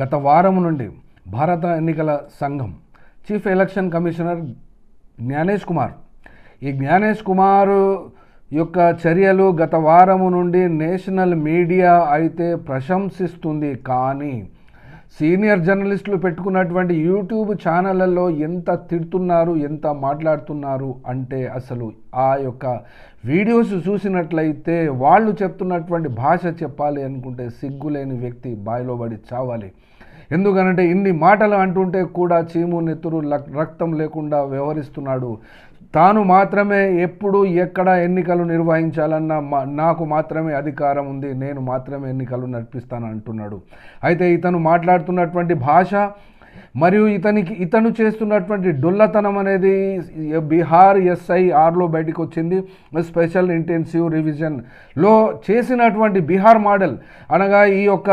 గత వారం నుండి భారత ఎన్నికల సంఘం chief election commissioner Gyanesh Kumar ఈ జ్ఞానేష్ కుమార్ యొక్క చర్యలు గత వారము నుండి నేషనల్ మీడియా అయితే ప్రశంసిస్తుంది. కానీ సీనియర్ జర్నలిస్టులు పెట్టుకున్నటువంటి యూట్యూబ్ ఛానళ్ళల్లో ఎంత తిడుతున్నారు ఎంత మాట్లాడుతున్నారు అంటే అసలు ఆ యొక్క వీడియోస్ చూసినట్లయితే వాళ్ళు చెప్తున్నటువంటి భాష చెప్పాలి అనుకుంటే సిగ్గులేని వ్యక్తి బాయిలో పడి చావాలి. ఎందుకనంటే ఇన్ని మాటలు అంటుంటే కూడా చీము నెత్తురు రక్తం లేకుండా వ్యవహరిస్తున్నాడు. తాను మాత్రమే ఎప్పుడు ఎక్కడ ఎన్నికలు నిర్వహించాలన్న మా- నాకు మాత్రమే అధికారం ఉంది నేను మాత్రమే ఎన్నికలు నడిపిస్తాను అంటున్నాడు. అయితే ఇతను మాట్లాడుతున్నటువంటి భాష మరియు ఇతనికి ఇతను చేస్తున్నటువంటి డొల్లతనం అనేది బీహార్ ఎస్ఐ ఆర్లో బయటకు వచ్చింది. స్పెషల్ ఇంటెన్సివ్ రివిజన్లో చేసినటువంటి బీహార్ మోడల్ అనగా ఈ యొక్క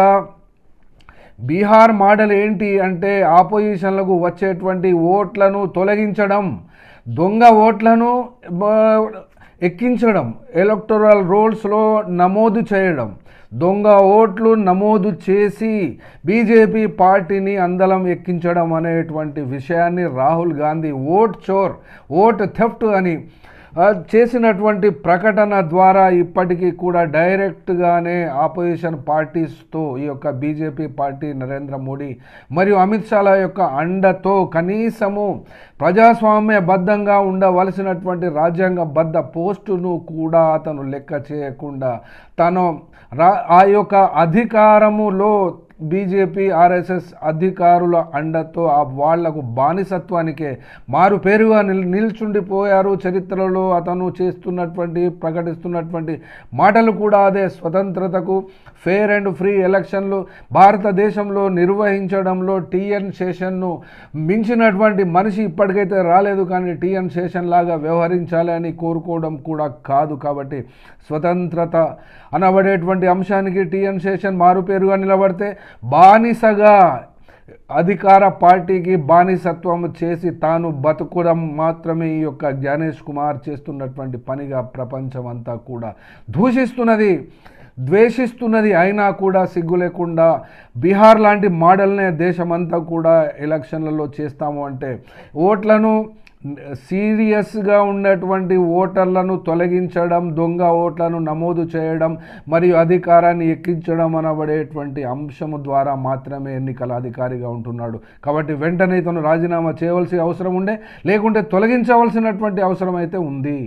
బీహార్ మోడల్ ఏంటి అంటే ఆపోజిషన్లకు వచ్చేటువంటి ఓట్లను తొలగించడం దొంగ ఓట్లను ఎక్కించడం ఎలక్టోరల్ రోల్స్లో నమోదు చేయడం దొంగ ఓట్లు నమోదు చేసి బీజేపీ పార్టీని అందలం ఎక్కించడం అనేటువంటి విషయాన్ని రాహుల్ గాంధీ ఓట్ చోర్ ఓట్ థెఫ్ట్ అని చేసినటువంటి ప్రకటన ద్వారా ఇప్పటికీ కూడా డైరెక్ట్గానే ఆపోజిషన్ పార్టీస్తో ఈ యొక్క బీజేపీ పార్టీ నరేంద్ర మోడీ మరియు అమిత్ షాల యొక్క అండతో కనీసము ప్రజాస్వామ్యబద్ధంగా ఉండవలసినటువంటి రాజ్యాంగబద్ధ పోస్టును కూడా అతను లెక్క చేయకుండా తను రా ఆ యొక్క అధికారములో బీజేపీ ఆర్ఎస్ఎస్ అధికారుల అండతో ఆ వాళ్ళకు బానిసత్వానికే మారు పేరుగా నిల్ నిల్చుండిపోయారు. చరిత్రలో అతను చేస్తున్నటువంటి ప్రకటిస్తున్నటువంటి మాటలు కూడా అదే స్వతంత్రతకు. ఫెయిర్ అండ్ ఫ్రీ ఎలక్షన్లు భారతదేశంలో నిర్వహించడంలో టీఎన్ శేషన్ను మించినటువంటి మనిషి ఇప్పటికైతే రాలేదు కానీ టీఎన్ శేషన్ లాగా వ్యవహరించాలి అని కోరుకోవడం కూడా కాదు కాబట్టి స్వతంత్రత అనబడేటువంటి అంశానికి టీఎన్ శేషన్ మారుపేరుగా నిలబడితే బానిసగా అధికార పార్టీకి బానిసత్వం చేసి తాను బతకడం మాత్రమే ఈ యొక్క జ్ఞానేష్ కుమార్ చేస్తున్నటువంటి పనిగా ప్రపంచం అంతా కూడా దూషిస్తున్నది ద్వేషిస్తున్నది అయినా కూడా సిగ్గు లేకుండా బీహార్ లాంటి మోడల్నే దేశమంతా కూడా ఎలక్షన్లలో చేస్తాము అంటే ఓట్లను సీరియస్గా ఉన్నటువంటి ఓటర్లను తొలగించడం దొంగ ఓట్లను నమోదు చేయడం మరియు అధికారాన్ని ఎక్కించడం అనబడేటువంటి అంశము ద్వారా మాత్రమే ఎన్నికల అధికారిగా ఉంటున్నాడు. కాబట్టి వెంటనే ఇతను రాజీనామా చేయవలసిన అవసరం ఉండే లేకుంటే తొలగించవలసినటువంటి అవసరం అయితే ఉంది.